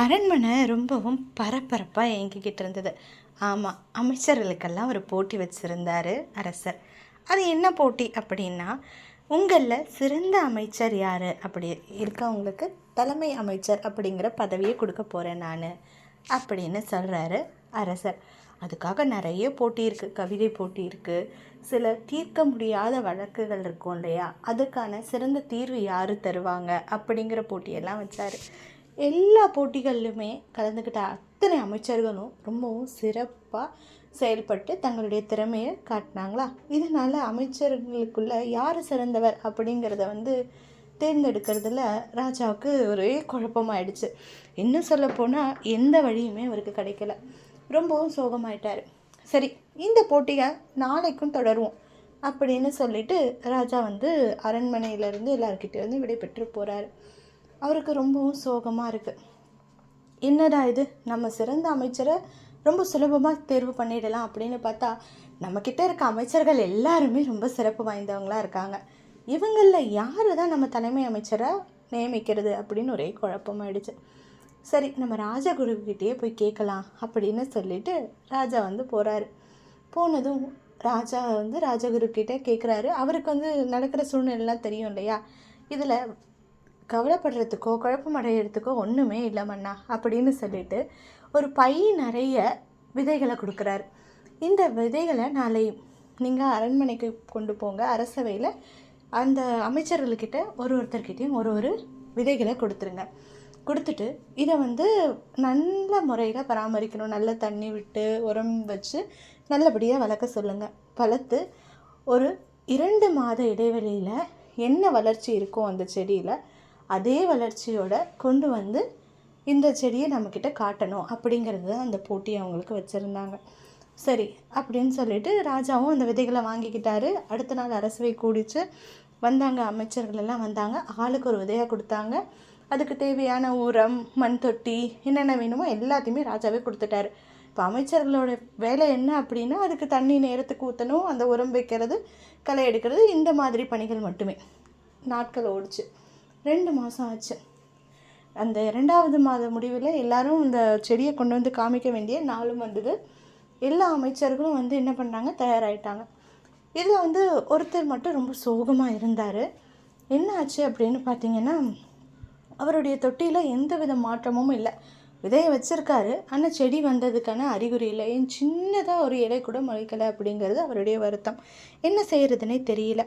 அரண்மனை ரொம்பவும் பரபரப்பாக இயங்கிக்கிட்டு இருந்தது. ஆமாம் அமைச்சர்களுக்கெல்லாம் ஒரு போட்டி வச்சுருந்தாரு அரசர். அது என்ன போட்டி அப்படின்னா உங்களில் சிறந்த அமைச்சர் யார்? அப்படி இருக்கவங்களுக்கு தலைமை அமைச்சர் அப்படிங்கிற பதவியை கொடுக்க போகிறேன் நான் அப்படின்னு சொல்கிறாரு அரசர். அதுக்காக நிறைய போட்டி இருக்குது கவிதை போட்டி இருக்குது சில தீர்க்க முடியாத வழக்குகள் இருக்கும் இல்லையா? அதுக்கான சிறந்த தீர்வு யார் தருவாங்க அப்படிங்கிற போட்டியெல்லாம் வச்சார். எல்லா போட்டிகள்லையுமே கலந்துக்கிட்ட அத்தனை அமைச்சர்களும் ரொம்பவும் சிறப்பாக செயல்பட்டு தங்களுடைய திறமையை காட்டினாங்களா? இதனால் அமைச்சர்களுக்குள்ள யார் சிறந்தவர் அப்படிங்கிறத வந்து தேர்ந்தெடுக்கிறதுல ராஜாவுக்கு ஒரே குழப்பமாயிடுச்சு. இன்னும் சொல்லப்போனால் எந்த வழியுமே அவருக்கு கிடைக்கல. ரொம்பவும் சோகமாயிட்டார். சரி இந்த போட்டியை நாளைக்கும் தொடருவோம் அப்படின்னு சொல்லிட்டு ராஜா வந்து அரண்மனையிலேருந்து எல்லாருக்கிட்டேருந்து விடைபெற்று போகிறாரு அவருக்கு ரொம்பவும் சோகமாக இருக்குது என்னடா இது? நம்ம சிறந்த அமைச்சரை ரொம்ப சுலபமாக தேர்வு பண்ணிடலாம் அப்படின்னு பார்த்தா நம்மக்கிட்ட இருக்க அமைச்சர்கள் எல்லாருமே ரொம்ப சிறப்பு வாய்ந்தவங்களா இருக்காங்க. இவங்களில் யார் தான் நம்ம தலைமை அமைச்சரை நியமிக்கிறது அப்படின்னு ஒரே குழப்பமாயிடுச்சு. சரி நம்ம ராஜகுருக்கிட்டேயே போய் கேட்கலாம் அப்படின்னு சொல்லிட்டு ராஜா வந்து போகிறாரு போனதும் ராஜா வந்து ராஜகுரு கேட்குறாரு அவருக்கு வந்து நடக்கிற சூழ்நிலைலாம் தெரியும் இல்லையா? இதில் கவலைப்படுறதுக்கோ குழப்பம் அடையிறதுக்கோ ஒன்றுமே இல்லை அப்படின்னு சொல்லிட்டு ஒரு பை நிறைய விதைகளை கொடுக்குறாரு. இந்த விதைகளை நாளை நீங்கள் அரண்மனைக்கு கொண்டு போங்க. அரசவையில் அந்த அமைச்சர்கள்கிட்ட ஒரு ஒருத்தர்கிட்டையும் ஒரு ஒரு விதைகளை கொடுத்துருங்க. கொடுத்துட்டு இதை வந்து நல்ல முறையில் பராமரிக்கணும். நல்ல தண்ணி விட்டு உரம் வச்சு நல்லபடியாக வளர்க்க சொல்லுங்கள் வளர்த்து ஒரு இரண்டு மாத இடைவெளியில் என்ன வளர்ச்சி இருக்கோ அந்த செடியில் அதே வளர்ச்சியோட கொண்டு வந்து இந்த செடியை நம்மக்கிட்ட காட்டணும் அப்படிங்கிறது தான் அந்த போட்டி அவங்களுக்கு வச்சுருந்தாங்க. சரி அப்படின்னு சொல்லிட்டு ராஜாவும் அந்த விதைகளை வாங்கிக்கிட்டாரு. அடுத்த நாள் அரசவை கூடிச்சு வந்தாங்க. அமைச்சர்கள் எல்லாம் வந்தாங்க. ஆளுக்கு ஒரு விதையாக கொடுத்தாங்க. அதுக்கு தேவையான உரம் மண் தொட்டி என்னென்ன வேணுமோ எல்லாத்தையுமே ராஜாவே கொடுத்துட்டாரு. இப்போ அமைச்சர்களோட வேலை என்ன அப்படின்னா அதுக்கு தண்ணி நேரத்துக்கு ஊற்றணும் அந்த உரம் வைக்கிறது களை எடுக்கிறது இந்த மாதிரி பணிகள் மட்டுமே. நாட்கள் ஓடிச்சு. ரெண்டு மாதம் ஆச்சு. அந்த இரண்டாவது மாத முடிவில் எல்லாரும் இந்த செடியை கொண்டு வந்து காமிக்க வேண்டிய நாளும் வந்தது. எல்லா அமைச்சர்களும் வந்து என்ன பண்ணாங்க தயாராகிட்டாங்க இதில் வந்து ஒருத்தர் மட்டும் ரொம்ப சோகமாக இருந்தார். என்ன ஆச்சு அப்படின்னு பார்த்தீங்கன்னா அவருடைய தொட்டியில் எந்த வித மாற்றமும் இல்லை. விதையை வச்சுருக்காரு. ஆனால் செடி வந்ததுக்கான அறிகுறி இல்லை. ஏன் சின்னதாக ஒரு இலை கூட முளைக்கலை அப்படிங்கிறது அவருடைய வருத்தம். என்ன செய்கிறதுனே தெரியல.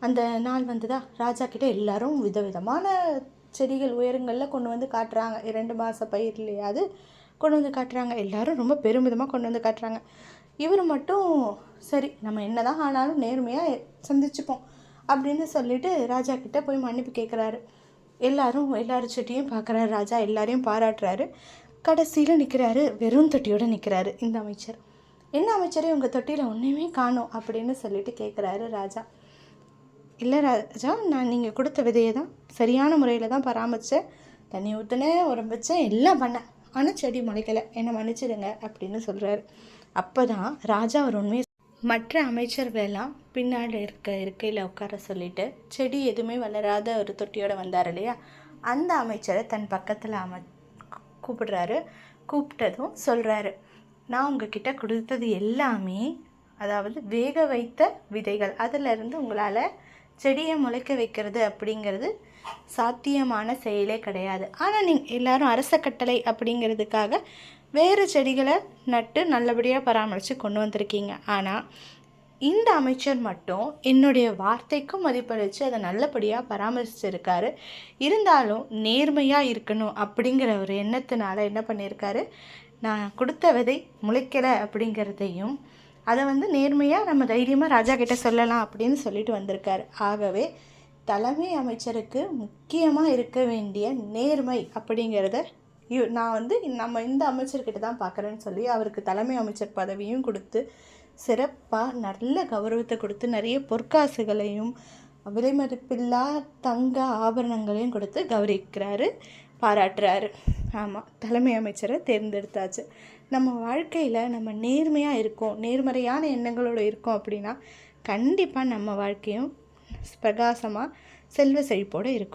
அந்த நாள் வந்ததா? ராஜா கிட்ட எல்லாரும் விதவிதமான செடிகள் உயரங்களில் கொண்டு வந்து காட்டுறாங்க. இரண்டு மாத பயிர்லையாவது கொண்டு வந்து காட்டுறாங்க. எல்லாரும் ரொம்ப பெருமிதமாக கொண்டு வந்து காட்டுறாங்க. இவர் மட்டும் சரி நம்ம என்ன தான் ஆனாலும் நேர்மையாக சந்திச்சுப்போம் அப்படின்னு சொல்லிட்டு ராஜா கிட்ட போய் மன்னிப்பு கேட்குறாரு எல்லாரும் எல்லாரும் செட்டியும் பார்க்குறாரு ராஜா எல்லாரையும் பாராட்டுறாரு. கடைசியில் நிற்கிறாரு வெறும் தொட்டியோடு நிற்கிறாரு இந்த அமைச்சர். என்ன அமைச்சரே உங்கள் தொட்டியில் ஒன்றுமே காணும் அப்படின்னு சொல்லிட்டு கேட்குறாரு ராஜா. இல்லை ராஜா நான் நீங்கள் கொடுத்த விதையை தான் சரியான முறையில் தான் பராமரித்தேன் தண்ணி ஊற்றினேன் உரம் வச்சேன் எல்லாம் பண்ணேன். ஆனால் செடி முளைக்கலை. என்னை மன்னிச்சிடுங்க அப்படின்னு சொல்கிறாரு அப்போ தான் ராஜா ஒரு உண்மையை மற்ற அமைச்சர்களெல்லாம் பின்னாடி இருக்க இருக்கையில் உட்கார சொல்லிட்டு செடி எதுவுமே வளராத ஒரு தொட்டியோடு வந்தார் இல்லையா? அந்த அமைச்சரை தன் பக்கத்தில் அம கூப்பிடுறாரு. கூப்பிட்டதும் சொல்கிறாரு நான் உங்ககிட்ட கொடுத்தது எல்லாமே அதாவது வேக வைத்த விதைகள். அதிலிருந்து உங்களால் செடியை முளைக்க வைக்கிறது அப்படிங்கிறது சாத்தியமான செயலே கிடையாது. ஆனால் நீங்கள் எல்லாரும் அரச கட்டளை அப்படிங்கிறதுக்காக வேறு செடிகளை நட்டு நல்லபடியாக பராமரித்து கொண்டு வந்திருக்கீங்க. ஆனால் இந்த அமைச்சர் மட்டும் என்னுடைய வார்த்தைக்கும் மதிப்பளித்து அதை நல்லபடியாக பராமரிச்சிருக்காரு. இருந்தாலும் நேர்மையாக இருக்கணும் அப்படிங்கிற ஒரு எண்ணத்தினால என்ன பண்ணியிருக்காரு நான் கொடுத்த விதை முளைக்கலை அப்படிங்கிறதையும் அதை வந்து நேர்மையாக நம்ம தைரியமாக ராஜா கிட்டே சொல்லலாம் அப்படின்னு சொல்லிட்டு வந்திருக்காரு. ஆகவே தலைமை அமைச்சருக்கு முக்கியமாக இருக்க வேண்டிய நேர்மை அப்படிங்கிறத நான் வந்து நம்ம இந்த அமைச்சர்கிட்ட தான் பார்க்குறேன்னு சொல்லி அவருக்கு தலைமை அமைச்சர் பதவியும் கொடுத்து சிறப்பாக நல்ல கௌரவத்தை கொடுத்து நிறைய பொற்காசுகளையும் விலைமதிப்பில்லா தங்க ஆபரணங்களையும் கொடுத்து கௌரவிக்கிறாரு. பாராட்டுறாரு. ஆமாம் தலைமை அமைச்சரை தேர்ந்தெடுத்தாச்சு. நம்ம வாழ்க்கையில் நம்ம நேர்மையாக இருக்கோம் நேர்மறையான எண்ணங்களோடு இருக்கோம் அப்படின்னா கண்டிப்பாக நம்ம வாழ்க்கையும் பிரகாசமாக செல்வ செழிப்போடு இருக்கும்.